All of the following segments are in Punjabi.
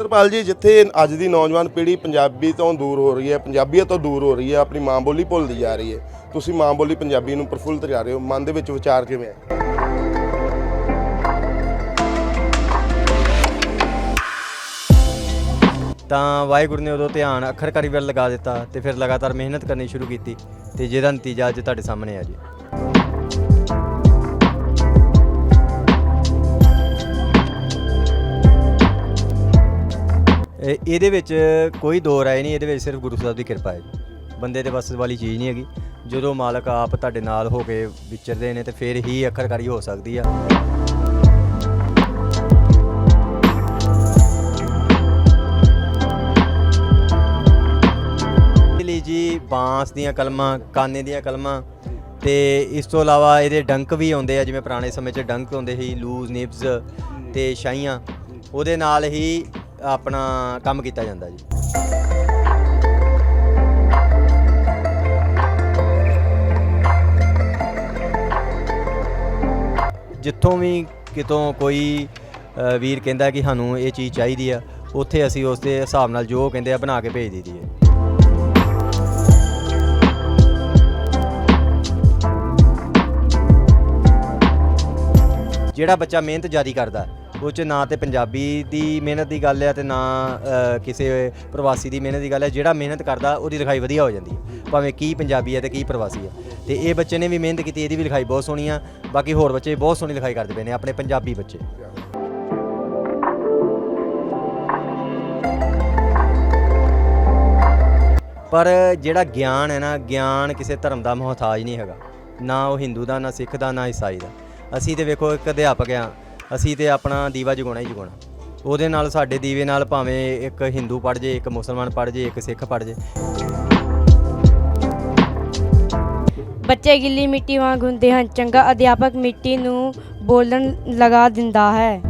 ਇੰਦਰਪਾਲ ਜੀ, ਜਿੱਥੇ ਅੱਜ ਦੀ ਨੌਜਵਾਨ ਪੀੜ੍ਹੀ ਪੰਜਾਬੀ ਤੋਂ ਦੂਰ ਹੋ ਰਹੀ ਹੈ ਪੰਜਾਬੀਅਤ ਤੋਂ ਦੂਰ ਹੋ ਰਹੀ ਹੈ, ਆਪਣੀ ਮਾਂ ਬੋਲੀ ਭੁੱਲਦੀ ਜਾ ਰਹੀ ਹੈ। ਤੁਸੀਂ ਮਾਂ ਬੋਲੀ ਪੰਜਾਬੀ ਨੂੰ ਪ੍ਰਫੁੱਲਤ ਜਾ ਰਹੇ ਹੋ। ਮਨ ਦੇ ਵਿੱਚ ਵਿਚਾਰ ਕਿਵੇਂ ਹੈ? ਤਾਂ ਵਾਹਿਗੁਰੂ ਨੇ ਉਦੋਂ ਧਿਆਨ ਅੱਖਰਕਾਰੀ ਵੱਲ ਲਗਾ ਦਿੱਤਾ ਤੇ ਫਿਰ ਲਗਾਤਾਰ ਮਿਹਨਤ ਕਰਨੀ ਸ਼ੁਰੂ ਕੀਤੀ ਤੇ ਜਿਹਦਾ ਨਤੀਜਾ ਅੱਜ ਤੁਹਾਡੇ ਸਾਹਮਣੇ ਆ ਜੀ। ਇਹ- ਇਹਦੇ ਵਿੱਚ ਕੋਈ ਦੋ ਰਾਏ ਨਹੀਂ, ਇਹਦੇ ਵਿੱਚ ਸਿਰਫ ਗੁਰੂ ਸਾਹਿਬ ਦੀ ਕਿਰਪਾ ਹੈ। ਜੀ ਬੰਦੇ ਦੇ ਵੱਸ ਵਾਲੀ ਚੀਜ਼ ਨਹੀਂ ਹੈਗੀ। ਜਦੋਂ ਮਾਲਕ ਆਪ ਤੁਹਾਡੇ ਨਾਲ ਹੋ ਕੇ ਵਿਚਰਦੇ ਨੇ ਤੇ ਫਿਰ ਹੀ ਅੱਖਰਕਾਰੀ ਹੋ ਸਕਦੀ ਆ। ਇਹਦੇ ਲਈ ਜੀ ਬਾਂਸ ਦੀਆਂ ਕਲਮਾਂ, ਕਾਨੇ ਦੀਆਂ ਕਲਮਾਂ ਤੇ ਇਸ ਤੋਂ ਇਲਾਵਾ ਇਹਦੇ ਡੰਕ ਵੀ ਆਉਂਦੇ ਆ, ਜਿਵੇਂ ਪੁਰਾਣੇ ਸਮੇਂ 'ਚ ਡੰਕ ਹੁੰਦੇ ਸੀ, ਲੂਜ਼, ਨਿਬਜ਼ ਤੇ ਸ਼ਾਹੀਆਂ। ਉਹਦੇ ਨਾਲ ਹੀ ਆਪਣਾ ਕੰਮ ਕੀਤਾ ਜਾਂਦਾ ਜੀ। ਜਿੱਥੋਂ ਵੀ ਕਿਤੋਂ ਕੋਈ ਵੀਰ ਕਹਿੰਦਾ ਕਿ ਸਾਨੂੰ ਇਹ ਚੀਜ਼ ਚਾਹੀਦੀ ਆ, ਉੱਥੇ ਅਸੀਂ ਉਸ ਦੇ ਹਿਸਾਬ ਨਾਲ ਜੋ ਕਹਿੰਦੇ ਆ ਬਣਾ ਕੇ ਭੇਜ ਦਈਦੀ ਹੈ ਜਿਹੜਾ ਬੱਚਾ ਮਿਹਨਤ ਜਾਰੀ ਕਰਦਾ ਉਹ 'ਚ ਨਾ ਤੇ ਪੰਜਾਬੀ ਦੀ ਮਿਹਨਤ ਦੀ ਗੱਲ ਹੈ ਤੇ ਨਾ ਕਿਸੇ ਪ੍ਰਵਾਸੀ ਦੀ ਮਿਹਨਤ ਦੀ ਗੱਲ ਹੈ ਜਿਹੜਾ ਮਿਹਨਤ ਕਰਦਾ, ਉਹਦੀ ਲਿਖਾਈ ਵਧੀਆ ਹੋ ਜਾਂਦੀ ਹੈ ਭਾਵੇਂ ਕੀ ਪੰਜਾਬੀ ਹੈ ਤੇ ਕੀ ਪ੍ਰਵਾਸੀ ਹੈ ਤੇ ਇਹ ਬੱਚੇ ਨੇ ਵੀ ਮਿਹਨਤ ਕੀਤੀ, ਇਹਦੀ ਵੀ ਲਿਖਾਈ ਬਹੁਤ ਸੋਹਣੀ ਆ। ਬਾਕੀ ਹੋਰ ਬੱਚੇ ਬਹੁਤ ਸੋਹਣੀ ਲਿਖਾਈ ਕਰਦੇ ਪਏ ਨੇ, ਆਪਣੇ ਪੰਜਾਬੀ ਬੱਚੇ। ਪਰ ਜਿਹੜਾ ਗਿਆਨ ਹੈ ਨਾ, ਗਿਆਨ ਕਿਸੇ ਧਰਮ ਦਾ ਮੁਹਤਾਜ ਨਹੀਂ ਹੈਗਾ। ਨਾ ਉਹ ਹਿੰਦੂ ਦਾ, ਨਾ ਸਿੱਖ ਦਾ, ਨਾ ਈਸਾਈ ਦਾ। ਅਸੀਂ ਤੇ ਵੇਖੋ ਇੱਕ ਅਧਿਆਪਕ ਆ ਅਸੀਂ ਤੇ ਆਪਣਾ ਦੀਵਾ ਜਗਾਉਣਾ ਹੀ ਜਗਾਉਣਾ। ਉਹਦੇ ਨਾਲ ਸਾਡੇ ਦੀਵੇ ਨਾਲ ਭਾਵੇਂ ਇੱਕ ਹਿੰਦੂ ਪੜ ਜੇ, ਇੱਕ ਮੁਸਲਮਾਨ ਪੜ ਜੇ, ਇੱਕ ਸਿੱਖ ਪੜ ਜੇ। ਬੱਚੇ ਗਿੱਲੀ ਮਿੱਟੀ ਵਾਂਗ ਹੁੰਦੇ ਹਨ। ਚੰਗਾ ਅਧਿਆਪਕ ਮਿੱਟੀ ਨੂੰ ਬੋਲਣ ਲਗਾ ਦਿੰਦਾ ਹੈ।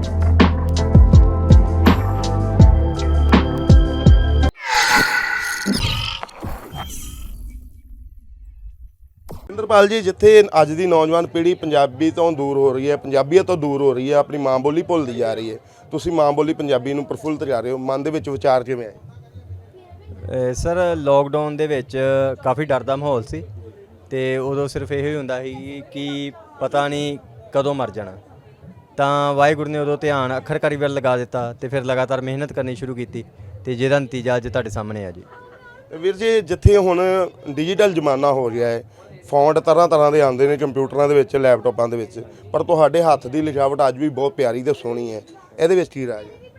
ਇੰਦਰਪਾਲ ਜੀ ਜਿੱਥੇ ਅੱਜ ਦੀ ਨੌਜਵਾਨ ਪੀੜ੍ਹੀ ਪੰਜਾਬੀ ਤੋਂ ਦੂਰ ਹੋ ਰਹੀ ਹੈ ਪੰਜਾਬੀਅਤ ਤੋਂ ਦੂਰ ਹੋ ਰਹੀ ਹੈ ਆਪਣੀ ਮਾਂ ਬੋਲੀ ਭੁੱਲਦੀ ਜਾ ਰਹੀ ਹੈ। ਤੁਸੀਂ ਮਾਂ ਬੋਲੀ ਪੰਜਾਬੀ ਨੂੰ ਪ੍ਰਫੁੱਲਤ ਜਾ ਰਹੇ ਹੋ। ਮਨ ਦੇ ਵਿੱਚ ਵਿਚਾਰ ਕਿਵੇਂ ਅਹ ਸਰ ਲੋਕਡਾਊਨ ਦੇ ਵਿੱਚ ਕਾਫੀ ਡਰ ਦਾ ਮਾਹੌਲ ਸੀ ਤੇ ਉਦੋਂ ਸਿਰਫ ਇਹੋ ਹੀ ਹੁੰਦਾ ਸੀ ਕਿ ਪਤਾ ਨਹੀਂ ਕਦੋਂ ਮਰ ਜਾਣਾ। ਤਾਂ ਵਾਹਿਗੁਰੂ ਨੇ ਉਦੋਂ ਧਿਆਨ ਅੱਖਰਕਾਰੀ ਵੱਲ ਲਗਾ ਦਿੱਤਾ ਤੇ ਫਿਰ ਲਗਾਤਾਰ ਮਿਹਨਤ ਕਰਨੀ ਸ਼ੁਰੂ ਕੀਤੀ ਤੇ ਜਿਹਦਾ ਨਤੀਜਾ ਅੱਜ ਤੁਹਾਡੇ ਸਾਹਮਣੇ ਆ ਜੀ। ਵੀਰ ਜੀ ਜਿੱਥੇ ਹੁਣ ਡਿਜੀਟਲ ਜ਼ਮਾਨਾ ਹੋ ਗਿਆ ਹੈ ਫੌਂਟ ਤਰ੍ਹਾਂ ਤਰ੍ਹਾਂ ਦੇ ਆਉਂਦੇ ਨੇ ਕੰਪਿਊਟਰਾਂ ਦੇ ਵਿੱਚ ਲੈਪਟਾਪਾਂ ਦੇ ਵਿੱਚ। ਪਰ ਤੁਹਾਡੇ ਹੱਥ ਦੀ ਲਿਖਾਵਟ ਅੱਜ ਵੀ ਬਹੁਤ ਪਿਆਰੀ ਤੇ ਸੋਹਣੀ ਹੈ। ਇਹਦੇ ਵਿੱਚ ਕੀ ਰਾਜ ਹੈ?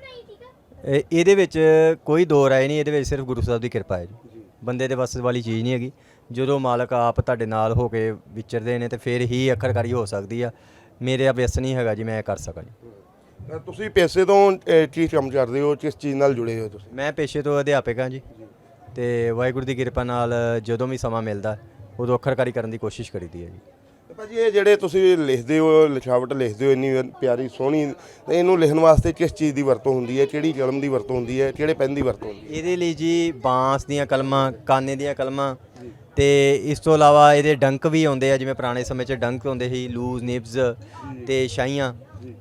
ਇਹ- ਇਹਦੇ ਵਿੱਚ ਕੋਈ ਦੋ ਰਾਏ ਨਹੀਂ ਇਹਦੇ ਵਿੱਚ ਸਿਰਫ ਗੁਰੂ ਸਾਹਿਬ ਦੀ ਕਿਰਪਾ ਹੈ ਜੀ। ਬੰਦੇ ਦੇ ਵੱਸ ਵਾਲੀ ਚੀਜ਼ ਨਹੀਂ ਹੈਗੀ। ਜਦੋਂ ਮਾਲਕ ਆਪ ਤੁਹਾਡੇ ਨਾਲ ਹੋ ਕੇ ਵਿਚਰਦੇ ਨੇ ਤੇ ਫਿਰ ਹੀ ਅੱਖਰਕਾਰੀ ਹੋ ਸਕਦੀ ਆ। ਮੇਰੇ ਅਭਿਆਸ ਨਹੀਂ ਹੈਗਾ ਜੀ ਮੈਂ ਇਹ ਕਰ ਸਕਾਂ ਜੀ। ਤੁਸੀਂ ਪੈਸੇ ਤੋਂ ਕੀ ਕੰਮ ਕਰਦੇ ਹੋ? ਕਿਸ ਚੀਜ਼ ਨਾਲ ਜੁੜੇ ਹੋ ਤੁਸੀਂ? ਮੈਂ ਪੇਸ਼ੇ ਤੋਂ ਅਧਿਆਪਕ ਹਾਂ ਜੀ। ਤੇ ਵਾਹਿਗੁਰੂ ਦੀ ਕਿਰਪਾ ਨਾਲ ਜਦੋਂ ਵੀ ਸਮਾਂ ਮਿਲਦਾ ਉਦੋਂ ਅੱਖਰਕਾਰੀ ਕਰਨ ਦੀ ਕੋਸ਼ਿਸ਼ ਕਰੀਦੀ ਹੈ ਜੀ। ਤੇ ਭਾਜੀ ਇਹ ਜਿਹੜੇ ਤੁਸੀਂ ਲਿਖਦੇ ਹੋ ਲਿਖਾਵਟ ਲਿਖਦੇ ਹੋ ਇੰਨੀ ਪਿਆਰੀ ਸੋਹਣੀ ਤੇ ਇਹਨੂੰ ਲਿਖਣ ਵਾਸਤੇ ਕਿਸ ਚੀਜ਼ ਦੀ ਵਰਤੋਂ ਹੁੰਦੀ ਹੈ? ਕਿਹੜੀ ਕਲਮ ਦੀ ਵਰਤੋਂ ਹੁੰਦੀ ਹੈ? ਕਿਹੜੇ ਪੈਨ ਦੀ ਵਰਤੋਂ ਹੁੰਦੀ ਹੈ? ਇਹਦੇ ਲਈ ਜੀ ਬਾਂਸ ਦੀਆਂ ਕਲਮਾਂ ਕਾਨੇ ਦੀਆਂ ਕਲਮਾਂ ਤੇ ਇਸ ਤੋਂ ਇਲਾਵਾ ਇਹਦੇ ਡੰਕ ਵੀ ਆਉਂਦੇ ਆ ਜਿਵੇਂ ਪੁਰਾਣੇ ਸਮੇਂ 'ਚ ਡੰਕ ਹੁੰਦੇ ਸੀ ਲੂਜ਼ ਨਿਬਸ ਤੇ ਸ਼ਾਈਆਂ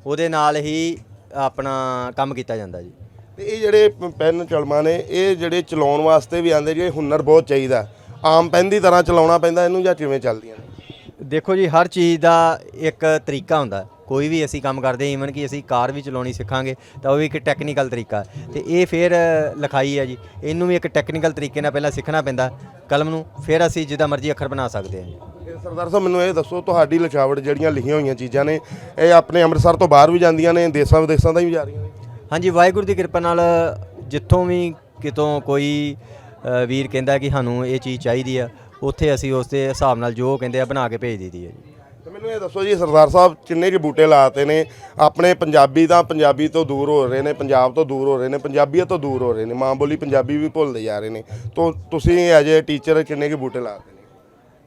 ਉਹਦੇ ਨਾਲ ਹੀ ਆਪਣਾ ਕੰਮ ਕੀਤਾ ਜਾਂਦਾ ਜੀ। ਤੇ ਇਹ ਜਿਹੜੇ ਪੈਨ ਚਲਮਾਂ ਨੇ ਇਹ ਜਿਹੜੇ ਚਲਾਉਣ ਵਾਸਤੇ ਵੀ ਆਂਦੇ ਜੀ ਇਹ ਹੁਨਰ ਬਹੁਤ ਚਾਹੀਦਾ। ਆਮ ਪੈਨ ਦੀ ਤਰ੍ਹਾਂ ਚਲਾਉਣਾ ਪੈਂਦਾ ਇਹਨੂੰ ਜਾਂ ਕਿਵੇਂ ਚੱਲਦੀਆਂ ਨੇ? ਦੇਖੋ ਜੀ ਹਰ ਚੀਜ਼ ਦਾ ਇੱਕ ਤਰੀਕਾ ਹੁੰਦਾ। ਕੋਈ ਵੀ ਅਸੀਂ ਕੰਮ ਕਰਦੇ ਈਵਨ ਕਿ ਅਸੀਂ ਕਾਰ ਵੀ ਚਲਾਉਣੀ ਸਿੱਖਾਂਗੇ ਤਾਂ ਉਹ ਵੀ ਇੱਕ ਟੈਕਨੀਕਲ ਤਰੀਕਾ ਤੇ ਇਹ ਫਿਰ ਲਿਖਾਈ ਹੈ ਜੀ। ਇਹਨੂੰ ਵੀ ਇੱਕ ਟੈਕਨੀਕਲ ਤਰੀਕੇ ਨਾਲ ਪਹਿਲਾਂ ਸਿੱਖਣਾ ਪੈਂਦਾ ਕਲਮ ਨੂੰ ਫਿਰ ਅਸੀਂ ਜਿੱਦਾਂ ਮਰਜ਼ੀ ਅੱਖਰ ਬਣਾ ਸਕਦੇ ਹਾਂ ਸਰਦਾਰ ਸਾਹਿਬ ਮੈਨੂੰ ਇਹ ਦੱਸੋ ਤੁਹਾਡੀ ਲਿਖਾਵਟ ਜਿਹੜੀਆਂ ਲਿਖੀਆਂ ਹੋਈਆਂ ਚੀਜ਼ਾਂ ਨੇ ਇਹ ਆਪਣੇ ਅੰਮ੍ਰਿਤਸਰ ਤੋਂ ਬਾਹਰ ਵੀ ਜਾਂਦੀਆਂ ਨੇ ਦੇਸਾਂ ਵਿਦੇਸਾਂ ਦਾ ਵੀ ਜਾ ਰਹੀਆਂ ਨੇ? ਹਾਂਜੀ ਵਾਹਿਗੁਰੂ ਦੀ ਕਿਰਪਾ ਨਾਲ ਜਿੱਥੋਂ ਵੀ ਕਿਤੋਂ ਕੋਈ ਵੀਰ ਕਹਿੰਦਾ ਕਿ ਸਾਨੂੰ ਇਹ ਚੀਜ਼ ਚਾਹੀਦੀ ਆ। ਉੱਥੇ ਅਸੀਂ ਉਸ ਦੇ ਹਿਸਾਬ ਨਾਲ ਜੋ ਕਹਿੰਦੇ ਆ ਬਣਾ ਕੇ ਭੇਜ ਦਈਦੀ ਹੈ ਜੀ। ਤੇ ਮੈਨੂੰ ਇਹ ਦੱਸੋ ਜੀ ਸਰਦਾਰ ਸਾਹਿਬ ਕਿੰਨੇ ਕੁ ਬੂਟੇ ਲਾਤੇ ਨੇ ਆਪਣੇ ਪੰਜਾਬੀ ਦਾ ਪੰਜਾਬੀ ਤੋਂ ਦੂਰ ਹੋ ਰਹੇ ਨੇ ਪੰਜਾਬ ਤੋਂ ਦੂਰ ਹੋ ਰਹੇ ਨੇ ਪੰਜਾਬੀਅਤ ਤੋਂ ਦੂਰ ਹੋ ਰਹੇ ਨੇ ਮਾਂ ਬੋਲੀ ਪੰਜਾਬੀ ਵੀ ਭੁੱਲਦੇ ਜਾ ਰਹੇ ਨੇ। ਤੋਂ ਤੁਸੀਂ ਐਜ ਏ ਟੀਚਰ ਕਿੰਨੇ ਕੁ ਬੂਟੇ ਲਾਤੇ ਨੇ?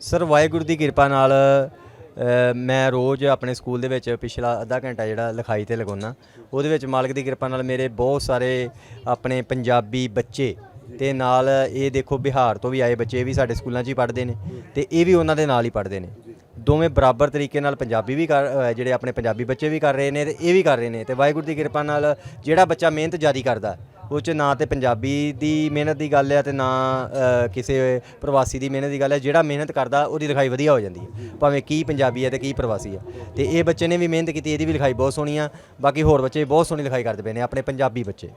ਸਰ ਵਾਹਿਗੁਰੂ ਦੀ ਕਿਰਪਾ ਨਾਲ ਅ, ਮੈਂ ਰੋਜ਼ ਆਪਣੇ ਸਕੂਲ ਦੇ ਵਿੱਚ ਪਿਛਲਾ ਅੱਧਾ ਘੰਟਾ ਜਿਹੜਾ ਲਿਖਾਈ ਤੇ ਲਗਾਉਣਾ ਉਹਦੇ ਵਿੱਚ ਮਾਲਕ ਦੀ ਕਿਰਪਾ ਨਾਲ ਮੇਰੇ ਬਹੁਤ ਸਾਰੇ ਆਪਣੇ ਪੰਜਾਬੀ ਬੱਚੇ ਤੇ ਨਾਲ ਇਹ ਦੇਖੋ ਬਿਹਾਰ ਤੋਂ ਵੀ ਆਏ ਬੱਚੇ ਇਹ ਵੀ ਸਾਡੇ ਸਕੂਲਾਂ 'ਚ ਹੀ ਪੜ੍ਹਦੇ ਨੇ ਤੇ ਇਹ ਵੀ ਉਹਨਾਂ ਦੇ ਨਾਲ ਹੀ ਪੜ੍ਹਦੇ ਨੇ। ਦੋਵੇਂ ਬਰਾਬਰ ਤਰੀਕੇ ਨਾਲ ਪੰਜਾਬੀ ਵੀ ਕਰ ਅ, ਜਿਹੜੇ ਆਪਣੇ ਪੰਜਾਬੀ ਬੱਚੇ ਵੀ ਕਰ ਰਹੇ ਨੇ ਤੇ ਇਹ ਵੀ ਕਰ ਰਹੇ ਨੇ ਤੇ ਵਾਹਿਗੁਰੂ ਦੀ ਕਿਰਪਾ ਨਾਲ ਜਿਹੜਾ ਬੱਚਾ ਮਿਹਨਤ ਜਾਰੀ ਕਰਦਾ ਉਹ ਚ ਨਾ ਤੇ ਪੰਜਾਬੀ ਦੀ ਮਿਹਨਤ ਦੀ ਗੱਲ ਹੈ ਤੇ ਨਾ ਅ, ਕਿਸੇ ਪ੍ਰਵਾਸੀ ਦੀ ਮਿਹਨਤ ਦੀ ਗੱਲ ਹੈ ਜਿਹੜਾ ਮਿਹਨਤ ਕਰਦਾ ਉਹਦੀ ਲਿਖਾਈ ਵਧੀਆ ਹੋ ਜਾਂਦੀ ਹੈ ਭਾਵੇਂ ਕੀ ਪੰਜਾਬੀ ਹੈ ਤੇ ਕੀ ਪ੍ਰਵਾਸੀ ਹੈ ਤੇ ਇਹ ਬੱਚੇ ਨੇ ਵੀ ਮਿਹਨਤ ਕੀਤੀ ਇਹਦੀ ਵੀ ਲਿਖਾਈ ਬਹੁਤ ਸੋਹਣੀ ਆ ਬਾਕੀ ਹੋਰ ਬੱਚੇ ਬਹੁਤ ਸੋਹਣੀ ਲਿਖਾਈ ਕਰਦੇ ਪਏ ਨੇ ਆਪਣੇ ਪੰਜਾਬੀ ਬੱਚੇ।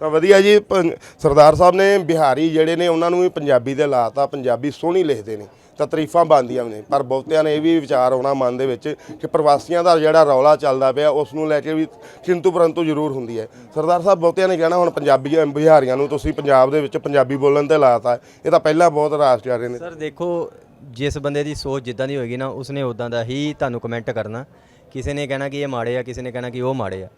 ਤਾਂ ਵਧੀਆ ਜੀ, ਪੰ- ਸਰਦਾਰ ਸਾਹਿਬ ਨੇ ਬਿਹਾਰੀ ਜਿਹੜੇ ਨੇ ਉਹਨਾਂ ਨੂੰ ਵੀ ਪੰਜਾਬੀ ਦੇ ਲਾਤਾ, ਪੰਜਾਬੀ ਸੋਹਣੀ ਲਿਖਦੇ ਨੇ, ਤਾਂ ਤਾਰੀਫਾਂ ਬਣਦੀਆਂ ਨੇ, ਪਰ ਬਹੁਤਿਆਂ ਨੇ ਇਹ ਵੀ ਵਿਚਾਰ ਆਉਣਾ ਮਨ ਦੇ ਵਿੱਚ ਕਿ ਪ੍ਰਵਾਸੀਆਂ ਦਾ ਜਿਹੜਾ ਰੌਲਾ ਚੱਲਦਾ ਪਿਆ, ਉਸ ਨੂੰ ਲੈ ਕੇ ਵੀ ਕਿੰਤੂ ਪਰੰਤੂ ਜ਼ਰੂਰ ਹੁੰਦੀ ਹੈ। ਸਰਦਾਰ ਸਾਹਿਬ, ਬਹੁਤਿਆਂ ਨੇ ਕਹਿਣਾ ਹੁਣ ਪੰਜਾਬੀ ਬਿਹਾਰੀਆਂ ਨੂੰ ਤੁਸੀਂ ਪੰਜਾਬ ਦੇ ਵਿੱਚ ਪੰਜਾਬੀ ਬੋਲਣ ਤੇ ਲਾਤਾ, ਇਹ ਤਾਂ ਪਹਿਲਾਂ ਬਹੁਤ ਰਾਸ ਜਾ ਰਹੇ ਨੇ। ਸਰ, ਦੇਖੋ, ਜਿਸ ਬੰਦੇ ਦੀ ਸੋਚ ਜਿੱਦਾਂ ਦੀ ਹੋਏਗੀ ਨਾ, ਉਸਨੇ ਉਦਾਂ ਦਾ ਹੀ ਤੁਹਾਨੂੰ ਕਮੈਂਟ ਕਰਨਾ, ਕਿਸੇ ਨੇ ਕਹਿਣਾ ਕਿ ਇਹ ਮਾੜੇ ਆ, ਕਿਸੇ ਨੇ ਕਹਿਣਾ ਕਿ ਉਹ ਮਾੜੇ ਆ।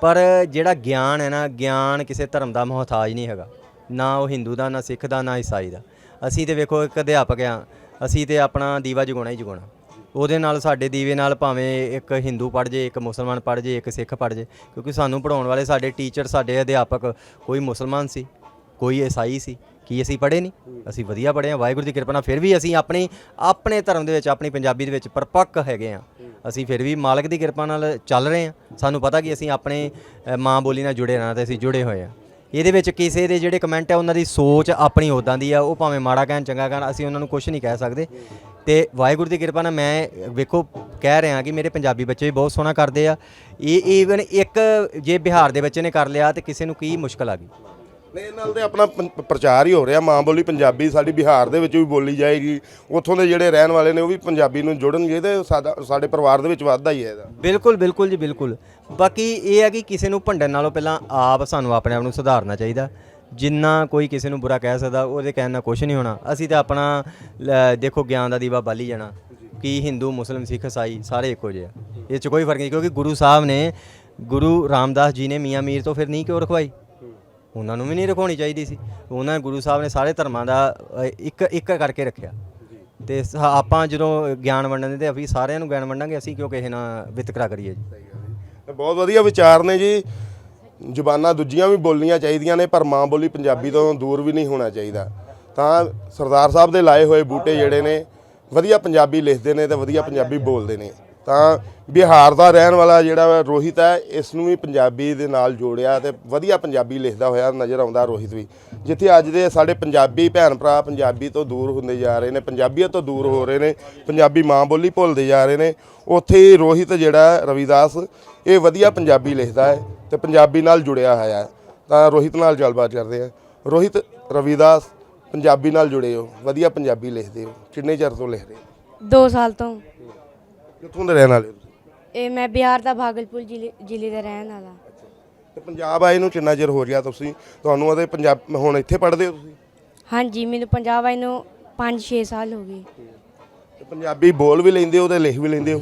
ਪਰ ਜਿਹੜਾ ਗਿਆਨ ਹੈ ਨਾ, ਗਿਆਨ ਕਿਸੇ ਧਰਮ ਦਾ ਮੁਹਤਾਜ ਨਹੀਂ ਹੈਗਾ। ਨਾ ਉਹ ਹਿੰਦੂ ਦਾ, ਨਾ ਸਿੱਖ ਦਾ, ਨਾ ਈਸਾਈ ਦਾ। ਅਸੀਂ ਤੇ ਵੇਖੋ ਇੱਕ ਅਧਿਆਪਕ ਆ, ਅਸੀਂ ਤੇ ਆਪਣਾ ਦੀਵਾ ਜਗਾਉਣਾ ਹੀ ਜਗਾਉਣਾ। ਉਹਦੇ ਨਾਲ ਸਾਡੇ ਦੀਵੇ ਨਾਲ ਭਾਵੇਂ ਇੱਕ ਹਿੰਦੂ ਪੜ ਜੇ, ਇੱਕ ਮੁਸਲਮਾਨ ਪੜ ਜੇ, ਇੱਕ ਸਿੱਖ ਪੜ ਜੇ, ਕਿਉਂਕਿ ਸਾਨੂੰ ਪੜਾਉਣ ਵਾਲੇ ਸਾਡੇ ਟੀਚਰ ਸਾਡੇ ਅਧਿਆਪਕ ਕੋਈ ਮੁਸਲਮਾਨ ਸੀ। ਕੋਈ ਈਸਾਈ ਸੀ? ਕੀ ਅਸੀਂ ਪੜ੍ਹੇ ਨਹੀਂ? ਅਸੀਂ ਵਧੀਆ ਪੜ੍ਹੇ ਹਾਂ, ਵਾਹਿਗੁਰੂ ਦੀ ਕਿਰਪਾ ਨਾਲ ਫਿਰ ਵੀ ਅਸੀਂ ਆਪਣੀ, ਆਪਣੇ ਧਰਮ ਦੇ ਵਿੱਚ, ਆਪਣੀ ਪੰਜਾਬੀ ਦੇ ਵਿੱਚ ਪਰਪੱਕ ਹੈਗੇ ਆ ਅਸੀਂ ਫਿਰ ਵੀ ਮਾਲਕ ਦੀ ਕਿਰਪਾ ਨਾਲ ਚੱਲ ਰਹੇ ਹਾਂ। ਸਾਨੂੰ ਪਤਾ ਕਿ ਅਸੀਂ ਆਪਣੇ ਮਾਂ ਬੋਲੀ ਨਾਲ ਜੁੜੇ ਰਹਿਣਾ ਤੇ ਅਸੀਂ ਜੁੜੇ ਹੋਏ ਆ ਇਹਦੇ ਵਿੱਚ ਕਿਸੇ ਦੇ ਜਿਹੜੇ ਕਮੈਂਟ ਆ, ਉਹਨਾਂ ਦੀ ਸੋਚ ਆਪਣੀ ਉਦਾਂ ਦੀ ਆ, ਉਹ ਭਾਵੇਂ ਮਾੜਾ ਕਹਿਣ, ਚੰਗਾ ਕਹਿਣ, ਅਸੀਂ ਉਹਨਾਂ ਨੂੰ ਕੁਝ ਨਹੀਂ ਕਹਿ ਸਕਦੇ। ਤੇ ਵਾਹਿਗੁਰੂ ਦੀ ਕਿਰਪਾ ਨਾਲ ਮੈਂ, ਵੇਖੋ, ਕਹਿ ਰਿਹਾ ਕਿ ਮੇਰੇ ਪੰਜਾਬੀ ਬੱਚੇ ਵੀ ਬਹੁਤ ਸੋਹਣਾ ਕਰਦੇ ਆ। ਇਹ ਈਵਨ ਇੱਕ ਜੇ ਬਿਹਾਰ ਦੇ ਬੱਚੇ ਨੇ ਕਰ ਲਿਆ ਤੇ ਕਿਸੇ ਨੂੰ ਕੀ ਮੁਸ਼ਕਲ ਆ ਗਈ? ਨਹੀਂ ਨਾਲ ਤੇ ਆਪਣਾ ਪੰ- ਪ੍ਰਚਾਰ ਹੀ ਹੋ ਰਿਹਾ। ਮਾਂ ਬੋਲੀ ਪੰਜਾਬੀ ਸਾਡੀ ਬਿਹਾਰ ਦੇ ਵਿੱਚ ਵੀ ਬੋਲੀ ਜਾਏਗੀ। ਉੱਥੋਂ ਦੇ ਜਿਹੜੇ ਰਹਿਣ ਵਾਲੇ ਨੇ ਉਹ ਵੀ ਪੰਜਾਬੀ ਨੂੰ ਜੁੜਨਗੇ ਤੇ ਸਾਡਾ ਸਾਡੇ ਪਰਿਵਾਰ ਦੇ ਵਿੱਚ ਵਾਧਾ ਹੀ ਹੈ ਇਹਦਾ। ਬਿਲਕੁਲ ਬਿਲਕੁਲ ਜੀ ਬਿਲਕੁਲ। ਬਾਕੀ ਇਹ ਹੈ ਕਿ ਕਿਸੇ ਨੂੰ ਭੰਡਣ ਨਾਲੋਂ ਪਹਿਲਾਂ ਆਪ ਸਾਨੂੰ ਆਪਣੇ ਆਪ ਨੂੰ ਸੁਧਾਰਨਾ ਚਾਹੀਦਾ। ਜਿੰਨਾ ਕੋਈ ਕਿਸੇ ਨੂੰ ਬੁਰਾ ਕਹਿ ਸਕਦਾ ਉਹਦੇ ਕਹਿਣ ਨਾਲ ਕੁਝ ਨਹੀਂ ਹੋਣਾ। ਅਸੀਂ ਤਾਂ ਆਪਣਾ ਲੈ, ਦੇਖੋ ਗਿਆਨ ਦਾ ਦੀਵਾ ਬਾਲੀ ਜਾਣਾ। ਕਿ ਹਿੰਦੂ ਮੁਸਲਿਮ ਸਿੱਖ ਈਸਾਈ ਸਾਰੇ ਇੱਕੋ ਜਿਹੇ ਆ। ਇਹ 'ਚ ਕੋਈ ਫ਼ਰਕ ਨਹੀਂ ਕਿਉਂਕਿ ਗੁਰੂ ਸਾਹਿਬ ਨੇ ਗੁਰੂ ਰਾਮਦਾਸ ਜੀ ਨੇ ਮੀਆਂ ਮੀਰ ਤੋਂ ਫਿਰ ਨਹੀਂ ਕਿਉਂ ਰਖਵਾਈ? ਉਹਨਾਂ ਨੂੰ ਵੀ ਨਹੀਂ ਰਖਾਉਣੀ ਚਾਹੀਦੀ ਸੀ। ਉਹਨਾਂ ਨੇ ਗੁਰੂ ਸਾਹਿਬ ਨੇ ਸਾਰੇ ਧਰਮਾਂ ਦਾ ਅ, ਇੱਕ ਇੱਕ ਕਰਕੇ ਰੱਖਿਆ। ਤੇ ਸ- ਆਪਾਂ ਜਦੋਂ ਗਿਆਨ ਵੰਡਣ ਦੇ ਤੇ ਅਸੀਂ ਸਾਰਿਆਂ ਨੂੰ ਗਿਆਨ ਵੰਡਾਂਗੇ ਅਸੀਂ ਕਿਉਂ ਕਿਸੇ ਨਾਲ ਵਿਤਕਰਾ ਕਰੀਏ ਜੀ। ਤੇ ਬਹੁਤ ਵਧੀਆ ਵਿਚਾਰ ਨੇ ਜੀ। ਜ਼ੁਬਾਨਾਂ ਦੂਜੀਆਂ ਵੀ ਬੋਲਣੀਆਂ ਚਾਹੀਦੀਆਂ ਨੇ ਪਰ ਮਾਂ ਬੋਲੀ ਪੰਜਾਬੀ ਤੋਂ ਦੂਰ ਵੀ ਨਹੀਂ ਹੋਣਾ ਚਾਹੀਦਾ। ਤਾਂ ਸਰਦਾਰ ਸਾਹਿਬ ਦੇ ਲਾਏ ਹੋਏ ਬੂਟੇ ਜਿਹੜੇ ਨੇ ਵਧੀਆ ਪੰਜਾਬੀ ਲਿਖਦੇ ਨੇ ਤੇ ਵਧੀਆ ਪੰਜਾਬੀ ਬੋਲਦੇ ਨੇ। ਤਾਂ ਬਿਹਾਰ ਦਾ ਰਹਿਣ ਵਾਲਾ ਜਿਹੜਾ ਵਾ ਰੋਹਿਤ ਹੈ ਇਸ ਨੂੰ ਵੀ ਪੰਜਾਬੀ ਦੇ ਨਾਲ ਜੋੜਿਆ ਤੇ ਵਧੀਆ ਪੰਜਾਬੀ ਲਿਖਦਾ ਹੋਇਆ ਨਜ਼ਰ ਆਉਂਦਾ ਰੋਹਿਤ ਵੀ। ਜਿੱਥੇ ਅੱਜ ਦੇ ਸਾਡੇ ਪੰਜਾਬੀ ਭੈਣ ਭਰਾ ਪੰਜਾਬੀ ਤੋਂ ਦੂਰ ਹੁੰਦੇ ਜਾ ਰਹੇ ਨੇ ਪੰਜਾਬੀਅਤ ਤੋਂ ਦੂਰ ਹੋ ਰਹੇ ਨੇ, ਪੰਜਾਬੀ ਮਾਂ ਬੋਲੀ ਭੁੱਲਦੇ ਜਾ ਰਹੇ ਨੇ, ਉੱਥੇ ਹੀ ਰੋਹਿਤ ਜਿਹੜਾ ਰਵਿਦਾਸ, ਇਹ ਵਧੀਆ ਪੰਜਾਬੀ ਲਿਖਦਾ ਹੈ ਤੇ ਪੰਜਾਬੀ ਨਾਲ ਜੁੜਿਆ ਹੋਇਆ ਹੈ। ਤਾਂ ਰੋਹਿਤ ਨਾਲ ਗੱਲਬਾਤ ਕਰਦੇ ਆ ਰੋਹਿਤ, ਰਵਿਦਾਸ, ਪੰਜਾਬੀ ਨਾਲ ਜੁੜੇ ਹੋ, ਵਧੀਆ ਪੰਜਾਬੀ ਲਿਖਦੇ ਹੋ, ਕਿੰਨੇ ਚਿਰ ਤੋਂ ਲਿਖ ਰਹੇ ਹੋ? 2 ਸਾਲ ਤੋਂ। ਕਿੱਥੋਂ ਦੇ ਰਹਿਣ ਵਾਲੇ ਹੋ ਤੁਸੀਂ? ਇਹ ਮੈਂ ਬਿਹਾਰ ਦਾ ਭਾਗਲਪੁਰ ਜ਼ਿਲ੍ਹੇ ਜ਼ਿਲ੍ਹੇ ਦਾ ਰਹਿਣ ਵਾਲਾ। ਤੇ ਪੰਜਾਬ ਆਏ ਨੂੰ ਕਿੰਨਾ ਚਿਰ ਹੋ ਗਿਆ ਤੁਸੀਂ? ਤੁਹਾਨੂੰ ਉਹਦੇ ਪੰਜਾਬ ਹੁਣ ਇੱਥੇ ਪੜ੍ਹਦੇ ਹੋ ਤੁਸੀਂ? ਹਾਂਜੀ ਮੈਨੂੰ ਪੰਜਾਬ ਆਏ ਨੂੰ 5-6 ਸਾਲ ਹੋ ਗਏ। ਤੇ ਪੰਜਾਬੀ ਬੋਲ ਵੀ ਲੈਂਦੇ ਹੋ ਤੇ ਲਿਖ ਵੀ ਲੈਂਦੇ ਹੋ?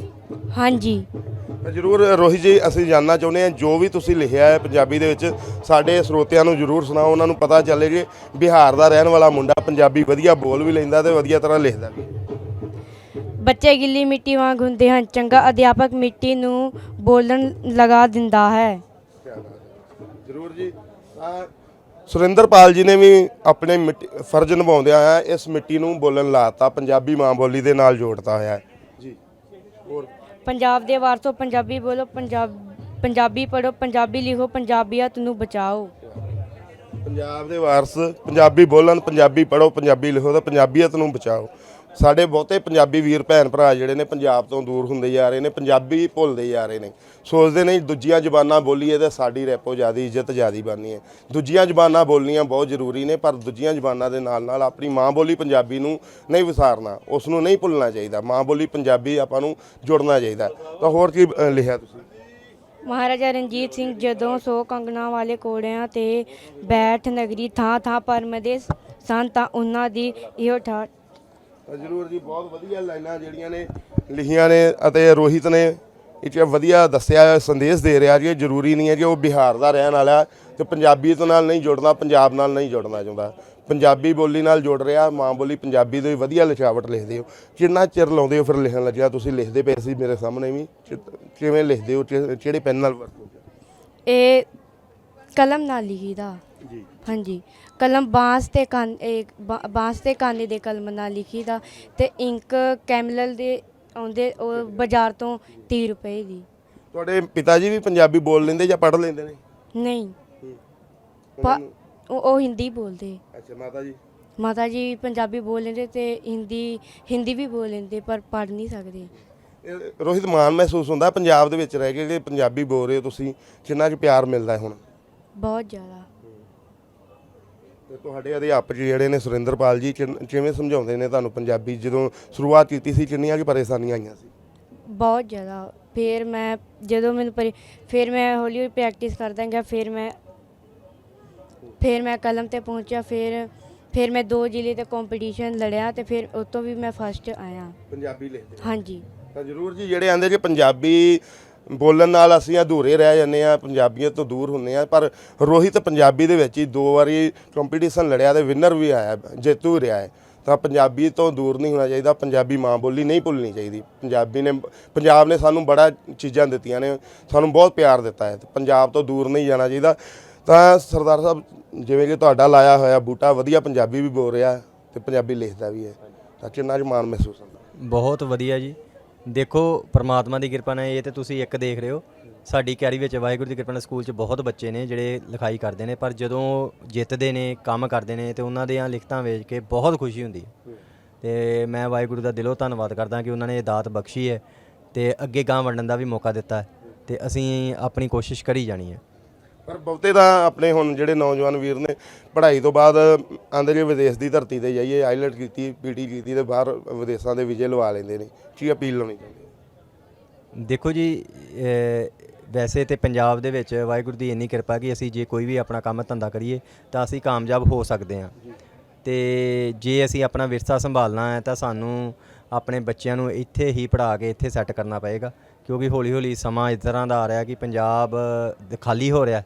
ਹਾਂਜੀ। ਤਾਂ ਜਰੂਰ ਰੋਹਿਤ ਜੀ ਅਸੀਂ ਜਾਨਣਾ ਚਾਹੁੰਦੇ ਹਾਂ ਜੋ ਵੀ ਤੁਸੀਂ ਲਿਖਿਆ ਹੈ ਪੰਜਾਬੀ ਦੇ ਵਿੱਚ ਸਾਡੇ ਸਰੋਤਿਆਂ ਨੂੰ ਜਰੂਰ ਸੁਣਾਓ ਉਹਨਾਂ ਨੂੰ ਪਤਾ ਚੱਲੇ ਕਿ ਬਿਹਾਰ ਦਾ ਰਹਿਣ ਵਾਲਾ ਮੁੰਡਾ ਪੰਜਾਬੀ ਵਧੀਆ ਬੋਲ ਵੀ ਲੈਂਦਾ ਤੇ ਵਧੀਆ ਤਰ੍ਹਾਂ ਲਿਖਦਾ ਵੀ। ਬੱਚੇ ਗਿੱਲੀ ਮਿੱਟੀ ਵਾਂਗ ਹੁੰਦੇ ਹਨ ਚੰਗਾ ਅਧਿਆਪਕ ਮਿੱਟੀ ਨੂੰ ਬੋਲਣ ਲਗਾ ਦਿੰਦਾ ਹੈ। ਜਰੂਰ ਜੀ। ਸੁਰਿੰਦਰਪਾਲ ਜੀ ਨੇ ਵੀ ਆਪਣੇ ਫਰਜ਼ ਨਿਭਾਉਂਦਿਆਂ ਆ ਇਸ ਮਿੱਟੀ ਨੂੰ ਬੋਲਣ ਲਾਤਾ ਪੰਜਾਬੀ ਮਾਂ ਬੋਲੀ ਦੇ ਨਾਲ ਜੋੜਤਾ ਹੋਇਆ ਹੈ। ਜੀ ਹੋਰ? ਪੰਜਾਬ ਦੇ ਵਾਰਸੋ ਪੰਜਾਬੀ ਬੋਲੋ ਪੰਜਾਬ ਪੰਜਾਬੀ ਪੜੋ ਪੰਜਾਬੀ ਲਿਖੋ ਪੰਜਾਬੀਅਤ ਨੂੰ ਬਚਾਓ। ਪੰਜਾਬ ਦੇ ਵਾਰਸ ਪੰਜਾਬੀ ਬੋਲਣ ਪੰਜਾਬੀ ਪੜੋ ਪੰਜਾਬੀ ਲਿਖੋ ਤੇ ਪੰਜਾਬੀਅਤ ਨੂੰ ਬਚਾਓ। ਸਾਡੇ ਬਹੁਤੇ ਪੰਜਾਬੀ ਵੀਰ ਭੈਣ ਭਰਾ ਜਿਹੜੇ ਨੇ ਪੰਜਾਬ ਤੋਂ ਦੂਰ ਹੁੰਦੇ ਜਾ ਰਹੇ ਨੇ, ਪੰਜਾਬੀ ਭੁੱਲਦੇ ਜਾ ਰਹੇ ਨੇ। ਸੋਚਦੇ ਨੇ ਦੂਜੀਆਂ ਜ਼ਬਾਨਾਂ ਬੋਲੀਏ ਤਾਂ ਸਾਡੀ ਰੈਪੋ ਜਿਆਦੀ ਇੱਜ਼ਤ ਜਿਆਦੀ ਬਣਨੀ ਹੈ। ਦੂਜੀਆਂ ਜ਼ਬਾਨਾਂ ਬੋਲਣੀਆਂ ਬਹੁਤ ਜ਼ਰੂਰੀ ਨੇ, ਪਰ ਦੂਜੀਆਂ ਜ਼ਬਾਨਾਂ ਦੇ ਨਾਲ ਨਾਲ ਆਪਣੀ ਮਾਂ ਬੋਲੀ ਪੰਜਾਬੀ ਨੂੰ ਨਹੀਂ ਵਿਸਾਰਨਾ ਉਸ ਨੂੰ ਨਹੀਂ ਭੁੱਲਣਾ ਚਾਹੀਦਾ। ਮਾਂ ਬੋਲੀ ਪੰਜਾਬੀ ਆਪਾਂ ਨੂੰ ਜੁੜਨਾ ਚਾਹੀਦਾ। ਤਾਂ ਹੋਰ ਕੀ ਲਿਖਿਆ ਤੁਸੀਂ? ਮਹਾਰਾਜਾ ਰਣਜੀਤ ਸਿੰਘ ਜਦੋਂ ਸੋ ਕੰਗਣਾ ਵਾਲੇ ਕੋੜਿਆਂ ਤੇ ਬੈਠ ਨਗਰੀ ਥਾਂ ਥਾਂ ਪਰਮਦੇ ਸਨ ਤਾਂ ਉਹਨਾਂ ਦੀ ਇਹੋ ਠਾਠ ਤਾਂ ਜਰੂਰ ਜੀ ਬਹੁਤ ਵਧੀਆ ਲਾਈਨਾਂ ਜਿਹੜੀਆਂ ਨੇ ਲਿਖੀਆਂ ਨੇ ਅਤੇ ਰੋਹਿਤ ਨੇ ਇਹ 'ਚ ਵਧੀਆ ਦੱਸਿਆ ਸੰਦੇਸ਼ ਦੇ ਰਿਹਾ ਜੀ ਇਹ ਜ਼ਰੂਰੀ ਨਹੀਂ ਹੈ ਕਿ ਉਹ ਬਿਹਾਰ ਦਾ ਰਹਿਣ ਵਾਲਾ ਤੇ ਪੰਜਾਬੀਅਤ ਨਾਲ ਨਹੀਂ ਜੁੜਨਾ ਪੰਜਾਬ ਨਾਲ ਨਹੀਂ ਜੁੜਨਾ ਚਾਹੁੰਦਾ। ਪੰਜਾਬੀ ਬੋਲੀ ਨਾਲ ਜੁੜ ਰਿਹਾ ਮਾਂ ਬੋਲੀ ਪੰਜਾਬੀ ਦੇ ਵਧੀਆ ਲਿਖਾਵਟ ਲਿਖਦੇ ਹੋ। ਕਿੰਨਾ ਚਿਰ ਲਾਉਂਦੇ ਹੋ ਫਿਰ ਲਿਖਣ ਲੱਗਿਆ ਤੁਸੀਂ ਲਿਖਦੇ ਪਏ ਸੀ ਮੇਰੇ ਸਾਹਮਣੇ ਵੀ। ਕਿਵੇਂ ਲਿਖਦੇ ਹੋ ਕਿਹੜੇ ਪੈਨ ਨਾਲ ਵਰਤਦੇ ਹੋ? ਇਹ ਕਲਮ ਨਾਲ ਲਿਖੀਦਾ। ਜੀ। ਹਾਂਜੀ। ਕਲਮ ਬਾਂਸ ਤੇ ਕੰਨ ਇਹ ਬਾ- ਬਾਂਸ ਤੇ ਕਾਨੇ ਦੇ ਕਲਮ ਨਾਲ ਲਿਖੀਦਾ ਤੇ ਇੰਕ ਕੈਮਲਲ ਦੇ ਆਉਂਦੇ ਉਹ ਬਾਜ਼ਾਰ ਤੋਂ 30 ਰੁਪਏ ਦੀ। ਤੁਹਾਡੇ ਪਿਤਾ ਜੀ ਵੀ ਪੰਜਾਬੀ ਬੋਲ ਲੈਂਦੇ ਜਾਂ ਪੜ੍ਹ ਲੈਂਦੇ ਨੇ? ਨਹੀਂ। ਪਾ- ਉਹ ਉਹ ਹਿੰਦੀ ਬੋਲਦੇ। ਅੱਛਾ ਮਾਤਾ ਜੀ? ਮਾਤਾ ਜੀ ਪੰਜਾਬੀ ਬੋਲ ਲੈਂਦੇ ਤੇ ਹਿੰਦੀ ਹਿੰਦੀ ਵੀ ਬੋਲ ਲੈਂਦੇ ਪਰ ਪੜ੍ਹ ਨਹੀਂ ਸਕਦੇ। ਇਹ ਰੋਹਿਤ ਮਾਨ ਮਹਿਸੂਸ ਹੁੰਦਾ ਪੰਜਾਬ ਦੇ ਵਿੱਚ ਰਹਿ ਕੇ ਜਿਹੜੇ ਪੰਜਾਬੀ ਬੋਲ ਰਹੇ ਹੋ ਤੁਸੀਂ ਕਿੰਨਾ ਕੁ ਪਿਆਰ ਮਿਲਦਾ ਹੈ ਹੁਣ? ਬਹੁਤ ਜ਼ਿਆਦਾ। ਤੇ ਤੁਹਾਡੇ ਅਧਿਆਪਕ ਜਿਹੜੇ ਨੇ ਸੁਰਿੰਦਰਪਾਲ ਜੀ ਕਿਵੇਂ ਸਮਝਾਉਂਦੇ ਨੇ ਤੁਹਾਨੂੰ ਪੰਜਾਬੀ ਜਦੋਂ ਸ਼ੁਰੂਆਤ ਕੀਤੀ ਸੀ ਕਿੰਨੀਆਂ ਕੁ ਪਰੇਸ਼ਾਨੀਆਂ ਆਈਆਂ ਸੀ? ਬਹੁਤ ਜ਼ਿਆਦਾ। ਫਿਰ ਮੈਂ ਜਦੋਂ ਮੈਨੂੰ ਪਰੀ ਫਿਰ ਮੈਂ ਹੌਲੀ ਹੌਲੀ ਪ੍ਰੈਕਟਿਸ ਕਰਦਾ ਗਿਆ ਫਿਰ ਮੈਂ ਫਿਰ ਮੈਂ ਕਲਮ ਤੇ ਪਹੁੰਚਿਆ ਫਿਰ ਫਿਰ ਮੈਂ ਦੋ ਜ਼ਿਲ੍ਹੇ ਤੇ ਕੰਪੀਟੀਸ਼ਨ ਲੜਿਆ ਤੇ ਫਿਰ ਉਹ ਤੋਂ ਵੀ ਮੈਂ ਫਸਟ ਆਇਆ। ਪੰਜਾਬੀ ਲਿਖਦੇ ਹਾਂਜੀ। ਤਾਂ ਜ਼ਰੂਰ ਜੀ ਜਿਹੜੇ ਆਂਦੇ ਕਿ ਪੰਜਾਬੀ ਬੋਲਣ ਨਾਲ ਅਸੀਂ ਅਧੂਰੇ ਰਹਿ ਜਾਂਦੇ ਆ, ਪੰਜਾਬੀਆਂ ਤੋਂ ਦੂਰ ਹੁੰਦੇ ਆ, ਪਰ ਰੋਹਿਤ ਪੰਜਾਬੀ ਦੇ ਵਿੱਚ ਹੀ ਦੋ ਵਾਰੀ ਕੰਪੀਟੀਸ਼ਨ ਲੜਿਆ ਤੇ ਵਿਨਰ ਵੀ ਆਇਆ, ਜੇਤੂ ਰਿਹਾ ਹੈ। ਤਾਂ ਪੰਜਾਬੀ ਤੋਂ ਦੂਰ ਨਹੀਂ ਹੋਣਾ ਚਾਹੀਦਾ, ਪੰਜਾਬੀ ਮਾਂ ਬੋਲੀ ਨਹੀਂ ਭੁੱਲਣੀ ਚਾਹੀਦੀ। ਪੰਜਾਬੀ ਨੇ, ਪੰਜਾਬ ਨੇ ਸਾਨੂੰ ਬੜਾ ਚੀਜ਼ਾਂ ਦਿੱਤੀਆਂ ਨੇ, ਸਾਨੂੰ ਬਹੁਤ ਪਿਆਰ ਦਿੱਤਾ ਹੈ ਪੰਜਾਬ ਤੋਂ ਦੂਰ ਨਹੀਂ ਜਾਣਾ ਚਾਹੀਦਾ। ਤਾਂ ਸਰਦਾਰ ਸਾਹਿਬ, ਜਿਵੇਂ ਕਿ ਤੁਹਾਡਾ ਲਾਇਆ ਹੋਇਆ ਬੂਟਾ, ਵਧੀਆ ਪੰਜਾਬੀ ਵੀ ਬੋਲ ਰਿਹਾ, ਤੇ ਪੰਜਾਬੀ ਲਿਖਦਾ ਵੀ ਹੈ। ਤਾਂ ਕਿੰਨਾ ਕੁ ਮਾਣ ਮਹਿਸੂਸ ਹੁੰਦਾ? ਬਹੁਤ ਵਧੀਆ ਜੀ। ਦੇਖੋ, ਪ੍ਰਮਾਤਮਾ ਦੀ ਕਿਰਪਾ ਨਾਲ ਇਹ ਤੇ ਤੁਸੀਂ ਇੱਕ ਦੇਖ ਰਹੇ ਹੋ। ਸਾਡੀ ਕੈਰੀ ਵਿੱਚ ਵਾਹਿਗੁਰੂ ਦੀ ਕਿਰਪਾ ਨਾਲ ਸਕੂਲ 'ਚ ਬਹੁਤ ਬੱਚੇ ਨੇ ਜਿਹੜੇ ਲਿਖਾਈ ਕਰਦੇ ਨੇ, ਪਰ ਜਦੋਂ ਜਿੱਤਦੇ ਨੇ, ਕੰਮ ਕਰਦੇ ਨੇ ਤੇ ਉਹਨਾਂ ਦੀਆਂ ਲਿਖਤਾਂ ਵੇਖ ਕੇ ਬਹੁਤ ਖੁਸ਼ੀ ਹੁੰਦੀ ਹੈ। ਤੇ ਮੈਂ ਵਾਹਿਗੁਰੂ ਦਾ ਦਿਲੋਂ ਧੰਨਵਾਦ ਕਰਦਾ ਕਿ ਉਹਨਾਂ ਨੇ ਇਹ ਦਾਤ ਬਖਸ਼ੀ ਹੈ ਤੇ ਅੱਗੇ ਗਾਂ ਵੰਡਣ ਦਾ ਵੀ ਮੌਕਾ ਦਿੱਤਾ ਹੈ ਤੇ ਅਸੀਂ ਆਪਣੀ ਕੋਸ਼ਿਸ਼ ਕਰੀ ਜਾਣੀ ਹੈ। ਪਰ ਬਹੁਤੇ ਤਾਂ ਆਪਣੇ ਹੁਣ ਜਿਹੜੇ ਨੌਜਵਾਨ ਵੀਰ ਨੇ, ਪੜ੍ਹਾਈ ਤੋਂ ਬਾਅਦ ਆਂਦੇ ਕਿ ਵਿਦੇਸ਼ ਦੀ ਧਰਤੀ ਤੇ ਜਾਈਏ ਆਈਲੈਟ ਕੀਤੀ, ਪੀਟੀ ਕੀਤੀ ਤੇ ਬਾਹਰ ਵਿਦੇਸ਼ਾਂ ਦੇ ਵਿਜੇ ਲਵਾ ਲੈਂਦੇ ਨੇ, ਕੀ ਅਪੀਲ ਲਾਉਣੀ ਚਾਹੁੰਦੇ ਦੇਖੋ ਜੀ ਵੈਸੇ ਤੇ ਪੰਜਾਬ ਦੇ ਵਿੱਚ ਵਾਹਿਗੁਰੂ ਦੀ ਇੰਨੀ ਕਿਰਪਾ ਕਿ ਅਸੀਂ ਜੇ ਕੋਈ ਵੀ ਆਪਣਾ ਕੰਮ ਧੰਦਾ ਕਰੀਏ, ਤਾਂ ਅਸੀਂ ਕਾਮਯਾਬ ਹੋ ਸਕਦੇ ਹਾਂ। ਤੇ ਜੇ ਅਸੀਂ ਆਪਣਾ ਵਿਰਸਾ ਸੰਭਾਲਣਾ ਹੈ, ਤਾਂ ਸਾਨੂੰ ਆਪਣੇ ਬੱਚਿਆਂ ਨੂੰ ਇੱਥੇ ਹੀ ਪੜ੍ਹਾ ਕੇ ਇੱਥੇ ਸੈੱਟ ਕਰਨਾ ਪਏਗਾ, ਕਿਉਂਕਿ ਹੌਲੀ ਹੌਲੀ ਸਮਾਂ ਇਸ ਤਰ੍ਹਾਂ ਦਾ ਆ ਰਿਹਾ ਕਿ ਪੰਜਾਬ ਖਾਲੀ ਹੋ ਰਿਹਾ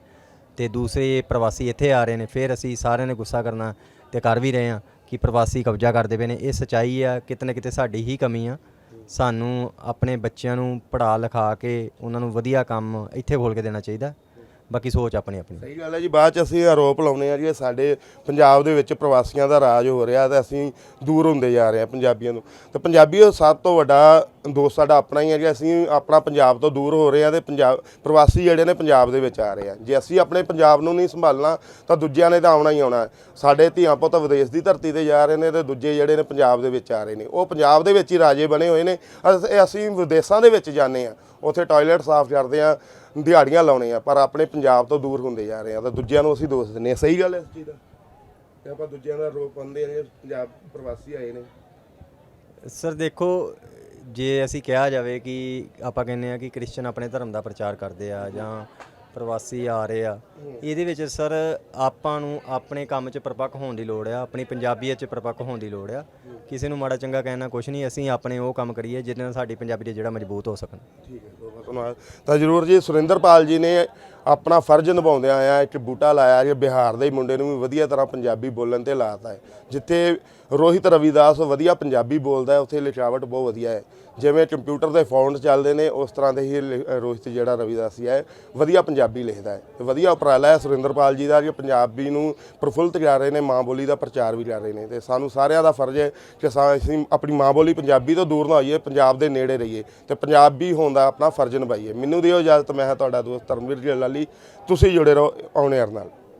ਤੇ ਦੂਸਰੇ ਪ੍ਰਵਾਸੀ ਇੱਥੇ ਆ ਰਹੇ ਨੇ, ਫਿਰ ਅਸੀਂ ਸਾਰਿਆਂ ਨੇ ਗੁੱਸਾ ਕਰਨਾ ਤੇ ਕਰ ਵੀ ਰਹੇ ਹਾਂ ਕਿ ਪ੍ਰਵਾਸੀ ਕਬਜ਼ਾ ਕਰਦੇ ਪਏ ਨੇ। ਇਹ ਸਚਾਈ ਆ, ਕਿਤੇ ਨਾ ਕਿਤੇ ਸਾਡੀ ਹੀ ਕਮੀ ਆ। ਸਾਨੂੰ ਆਪਣੇ ਬੱਚਿਆਂ ਨੂੰ ਪੜ੍ਹਾ ਲਿਖਾ ਕੇ ਉਹਨਾਂ ਨੂੰ ਵਧੀਆ ਕੰਮ ਇੱਥੇ ਖੋਲ ਕੇ ਦੇਣਾ ਚਾਹੀਦਾ। ਬਾਕੀ ਸੋਚ ਆਪਣੀ ਆਪਣੀ। ਸਹੀ ਗੱਲ ਹੈ ਜੀ, ਬਾਅਦ ਚ ਅਸੀਂ ਆਰੋਪ ਲਾਉਨੇ ਆ ਜੀ, ਇਹ ਸਾਡੇ ਪੰਜਾਬ ਦੇ ਵਿੱਚ ਪ੍ਰਵਾਸੀਆਂ ਦਾ ਰਾਜ ਹੋ ਰਿਹਾ ਤੇ ਅਸੀਂ ਦੂਰ ਹੁੰਦੇ ਜਾ ਰਹੇ ਹਾਂ ਪੰਜਾਬੀਆਂ ਤੋਂ ਤੇ ਪੰਜਾਬੀਓ ਸਭ ਤੋਂ ਵੱਡਾ ਦੋਸਤ ਸਾਡਾ ਆਪਣਾ ਹੀ ਹੈ ਜੀ, ਅਸੀਂ ਆਪਣਾ ਪੰਜਾਬ ਤੋਂ ਦੂਰ ਹੋ ਰਹੇ ਹਾਂ ਤੇ ਪੰਜਾਬ, ਪ੍ਰਵਾਸੀ ਜਿਹੜੇ ਨੇ ਪੰਜਾਬ ਦੇ ਵਿੱਚ ਆ ਰਹੇ ਆ ਜੇ ਅਸੀਂ ਆਪਣੇ ਪੰਜਾਬ ਨੂੰ ਨਹੀਂ ਸੰਭਾਲਣਾ, ਤਾਂ ਦੂਜਿਆਂ ਨੇ ਤਾਂ ਆਉਣਾ ਹੀ ਆਉਣਾ। ਸਾਡੇ ਧੀਆਂ ਪੁੱਤ ਵਿਦੇਸ਼ ਦੀ ਧਰਤੀ ਤੇ ਜਾ ਰਹੇ ਨੇ ਤੇ ਦੂਜੇ ਜਿਹੜੇ ਨੇ ਪੰਜਾਬ ਦੇ ਵਿੱਚ ਆ ਰਹੇ ਨੇ। ਉਹ ਪੰਜਾਬ ਦੇ ਵਿੱਚ ਹੀ ਰਾਜੇ ਬਣੇ ਹੋਏ ਨੇ। ਅਸੀਂ ਵਿਦੇਸ਼ਾਂ ਦੇ ਵਿੱਚ ਜਾਂਦੇ ਆ ਉੱਥੇ ਟਾਇਲਟ ਸਾਫ਼ ਕਰਦੇ ਆ ਦਿਹਾੜੀਆਂ ਲਾਉਣੇ ਆ ਪਰ ਆਪਣੇ ਪੰਜਾਬ ਤੋਂ ਦੂਰ ਹੁੰਦੇ ਜਾ ਰਹੇ ਆ, ਤਾਂ ਦੂਜਿਆਂ ਨੂੰ ਅਸੀਂ ਦੋਸ਼ ਦਿੰਦੇ ਆ ਸਹੀ ਗੱਲ ਹੈ ਇਸ ਚੀਜ਼ ਦਾ? ਤੇ ਆਪਾਂ ਦੂਜਿਆਂ ਦਾ ਰੋਪ ਪਾਉਂਦੇ ਆ, ਜਿਹੜੇ ਪੰਜਾਬ ਪ੍ਰਵਾਸੀ ਆਏ ਨੇ। ਸਰ, ਦੇਖੋ, ਜੇ ਅਸੀਂ ਕਿਹਾ ਜਾਵੇ ਕਿ ਆਪਾਂ ਕਹਿੰਦੇ ਆ ਕਿ ਕ੍ਰਿਸਚਨ ਆਪਣੇ ਧਰਮ ਦਾ ਪ੍ਰਚਾਰ ਕਰਦੇ ਆ ਜਾਂ ਪ੍ਰਵਾਸੀ ਆ ਰਹੇ ਆ। ਇਹਦੇ ਵਿੱਚ ਸਰ ਆਪਾਂ ਨੂੰ ਆਪਣੇ ਕੰਮ 'ਚ ਪਰਪੱਕ ਹੋਣ ਦੀ ਲੋੜ ਆ, ਆਪਣੀ ਪੰਜਾਬੀਅਤ 'ਚ ਪਰਪੱਕ ਹੋਣ ਦੀ ਲੋੜ ਆ। ਕਿਸੇ ਨੂੰ ਮਾੜਾ ਚੰਗਾ ਕਹਿਣਾ ਕੁਝ ਨਹੀਂ, ਅਸੀਂ ਆਪਣੇ ਉਹ ਕੰਮ ਕਰੀਏ ਜਿਹਦੇ ਨਾਲ ਸਾਡੀ ਪੰਜਾਬੀ ਜਿਹੜਾ ਮਜ਼ਬੂਤ ਹੋ ਸਕਣ। ਠੀਕ ਹੈ, ਬਹੁਤ ਬਹੁਤ ਧੰਨਵਾਦ। ਤਾਂ ਜਰੂਰ ਜੀ, ਸੁਰਿੰਦਰਪਾਲ ਜੀ ਨੇ ਆਪਣਾ ਫਰਜ਼ ਨਿਭਾਉਂਦਿਆਂ ਆਇਆ ਇੱਕ ਬੂਟਾ ਲਾਇਆ ਜੇ, ਬਿਹਾਰ ਦੇ ਮੁੰਡੇ ਨੂੰ ਵੀ ਵਧੀਆ ਤਰ੍ਹਾਂ ਪੰਜਾਬੀ ਬੋਲਣ ਤੇ ਲਾਤਾ ਹੈ। ਜਿੱਥੇ ਰੋਹਿਤ ਰਵਿਦਾਸ ਵਧੀਆ ਪੰਜਾਬੀ ਬੋਲਦਾ ਹੈ, ਉੱਥੇ ਲਿਖਾਵਟ ਬਹੁਤ ਵਧੀਆ ਹੈ। ਜਿਵੇਂ ਕੰਪਿਊਟਰ ਦੇ ਫੌਂਟ ਚੱਲਦੇ ਨੇ, ਉਸ ਤਰ੍ਹਾਂ ਦੇ ਹੀ ਲਿ- ਰੋਹਿਤ ਜਿਹੜਾ ਰਵਿਦਾਸੀ ਹੈ, ਵਧੀਆ ਪੰਜਾਬੀ ਲਿਖਦਾ ਹੈ। ਵਧੀਆ ਉਪਰਾਲਾ ਹੈ, ਸੁਰਿੰਦਰਪਾਲ ਜੀ ਦਾ ਜੇ, ਪੰਜਾਬੀ ਨੂੰ ਪ੍ਰਫੁੱਲਤ ਕਰ ਰਹੇ ਨੇ, ਮਾਂ ਬੋਲੀ ਦਾ ਪ੍ਰਚਾਰ ਵੀ ਕਰ ਰਹੇ ਨੇ ਤੇ ਸਾਨੂੰ ਸਾਰਿਆਂ ਦਾ ਫਰਜ਼ ਹੈ ਕਿ ਸਾ- ਅਸੀਂ ਆਪਣੀ ਮਾਂ ਬੋਲੀ ਪੰਜਾਬੀ ਤੋਂ ਦੂਰ ਨਾ ਹੋਈਏ, ਪੰਜਾਬ ਦੇ ਨੇੜੇ ਰਹੀਏ ਤੇ ਪੰਜਾਬੀ ਹੋਣ ਦਾ ਆਪਣਾ ਫਰਜ਼ ਨਿਭਾਈਏ। ਮੈਨੂੰ ਦਿਓ ਇਜਾਜ਼ਤ, ਮੈਂ ਹਾਂ ਤੁਹਾਡਾ ਦੋਸਤ ਧਰਮਵੀਰ ਜੀ ਲਾਲੀ ਤੁਸੀਂ ਜੁੜੇ ਰਹੋ ਆਉਣੇ ਨਾਲ।